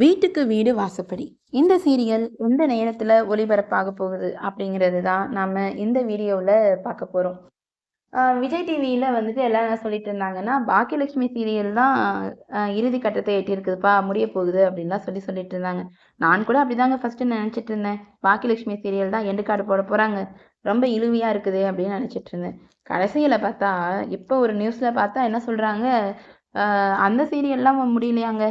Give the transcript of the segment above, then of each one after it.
வீட்டுக்கு வீடு வாசப்படி. இந்த சீரியல் எந்த நேரத்தில் ஒளிபரப்பாக போகுது அப்படிங்கிறது தான் நாம் இந்த வீடியோவில் பார்க்க போகிறோம் விஜய் டிவியில் வந்துட்டு எல்லாம் என்ன சொல்லிட்டு இருந்தாங்கன்னா பாக்கியலட்சுமி சீரியல் தான் இறுதி கட்டத்தை எட்டியிருக்குதுப்பா முடிய போகுது அப்படின்லாம் சொல்லி சொல்லிட்டு இருந்தாங்க. நான் கூட அப்படிதாங்க ஃபஸ்ட்டு நினச்சிட்டு இருந்தேன். பாக்கியலட்சுமி சீரியல் தான் எண்டு கார்டு போட போகிறாங்க ரொம்ப இழுவியாக இருக்குது அப்படின்னு நினச்சிட்டு இருந்தேன். கடைசியில் பார்த்தா இப்போ ஒரு நியூஸில் பார்த்தா என்ன சொல்கிறாங்க அந்த சீரியல்லாம் முடியலையாங்க.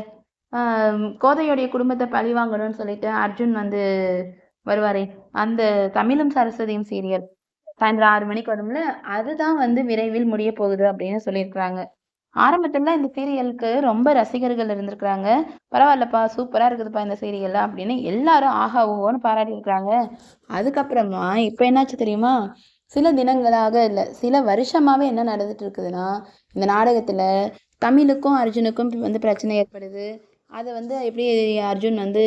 கோதையுடைய குடும்பத்தை பழி வாங்கணும்னு சொல்லிட்டு அர்ஜுன் வந்து வருவாரே. அந்த தமிழும் சரஸ்வதியும் சீரியல். சாயந்தரம் ஆறு மணிக்கு வரும்ல அதுதான் வந்து விரைவில் முடிய போகுது அப்படின்னு சொல்லியிருக்கிறாங்க. ஆரம்பத்துல இந்த சீரியலுக்கு ரொம்ப ரசிகர்கள் இருந்திருக்கிறாங்க. பரவாயில்லப்பா சூப்பரா இருக்குதுப்பா இந்த சீரியல் அப்படின்னு எல்லாரும் ஆஹா ஓன்னு பாராட்டி இருக்கிறாங்க. அதுக்கப்புறமா இப்ப என்னாச்சு தெரியுமா? சில தினங்களாக இல்லை சில வருஷமாவே என்ன நடந்துட்டு இருக்குதுன்னா இந்த நாடகத்துல தமிழுக்கும் அர்ஜுனுக்கும் வந்து பிரச்சனை ஏற்படுது. அதை வந்து எப்படி அர்ஜுன் வந்து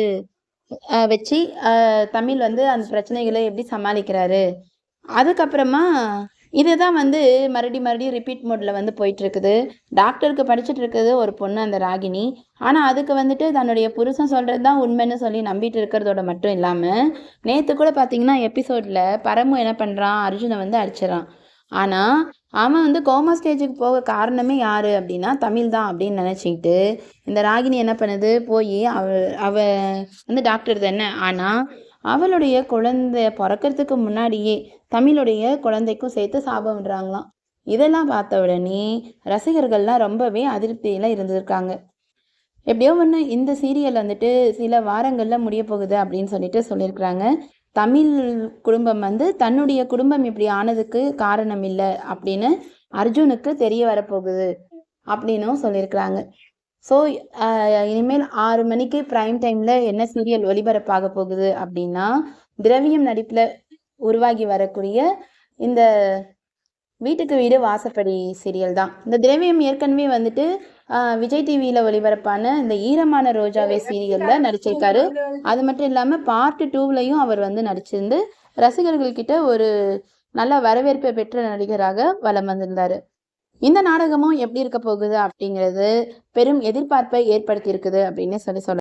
வச்சு தமிழ் வந்து அந்த பிரச்சனைகளை எப்படி சமாளிக்கிறாரு? அதுக்கப்புறமா இதுதான் வந்து மறுபடி மறுபடியும் ரிப்பீட் மோடில் வந்து போயிட்டுருக்குது. டாக்டருக்கு படிச்சுட்டு இருக்குது ஒரு பொண்ணு அந்த ராகினி. ஆனால் அதுக்கு வந்துட்டு தன்னுடைய புருஷன் சொல்கிறது தான் உண்மைன்னு சொல்லி நம்பிட்டு இருக்கிறதோட மட்டும் இல்லாமல் நேற்று கூட பார்த்தீங்கன்னா எபிசோடில் பரமு என்ன பண்ணுறான் அர்ஜுனை வந்து அடிச்சிடறான். ஆனால் அவன் வந்து கோமா ஸ்டேஜுக்கு போக காரணமே யார் அப்படின்னா தமிழ் தான் அப்படின்னு நினச்சிக்கிட்டு இந்த ராகினி என்ன பண்ணுது? போய் அவ அவ வந்து டாக்டர் தானே ஆனால் அவளுடைய குழந்தை பிறக்கறதுக்கு முன்னாடியே தமிழுடைய குழந்தைக்கும் சேர்த்து சாபம் விடுறாங்களாம். இதெல்லாம் பார்த்த உடனே ரசிகர்கள்லாம் ரொம்பவே அதிருப்தியில் இருந்திருக்காங்க. எப்படியோ ஒன்று இந்த சீரியல் வந்துட்டு சில வாரங்களில் முடிய போகுது அப்படின்னு சொல்லிட்டு சொல்லியிருக்கிறாங்க. தமிழ் குடும்பம் வந்து தன்னுடைய குடும்பம் இப்படி ஆனதுக்கு காரணம் இல்லை அப்படின்னு அர்ஜுனுக்கு தெரிய வரப்போகுது அப்படின்னும் சொல்லியிருக்கிறாங்க ஸோ இனிமேல் ஆறு மணிக்கு ப்ரைம் டைமில் என்ன சீரியல் ஒளிபரப்பாக போகுது அப்படின்னா திரவியம் நடிப்பில் உருவாகி வரக்கூடிய இந்த வீட்டுக்கு வீடு வாசப்படி சீரியல் தான். இந்த திரவியம் ஏற்கனவே வந்துட்டு விஜய் டிவியில் ஒளிபரப்பான இந்த ஈரமான ரோஜாவே சீரியலில் நடிச்சிருக்காரு. அது மட்டும் இல்லாமல் பார்ட் டூவிலையும் அவர் வந்து நடிச்சிருந்து ரசிகர்கள்கிட்ட ஒரு நல்ல வரவேற்பை பெற்ற நடிகராக வலம் வந்திருந்தார். இந்த நாடகமும் எப்படி இருக்க போகுது அப்படிங்கிறது பெரும் எதிர்பார்ப்பை ஏற்படுத்தியிருக்குது அப்படின்னு சொல்லி சொல்ல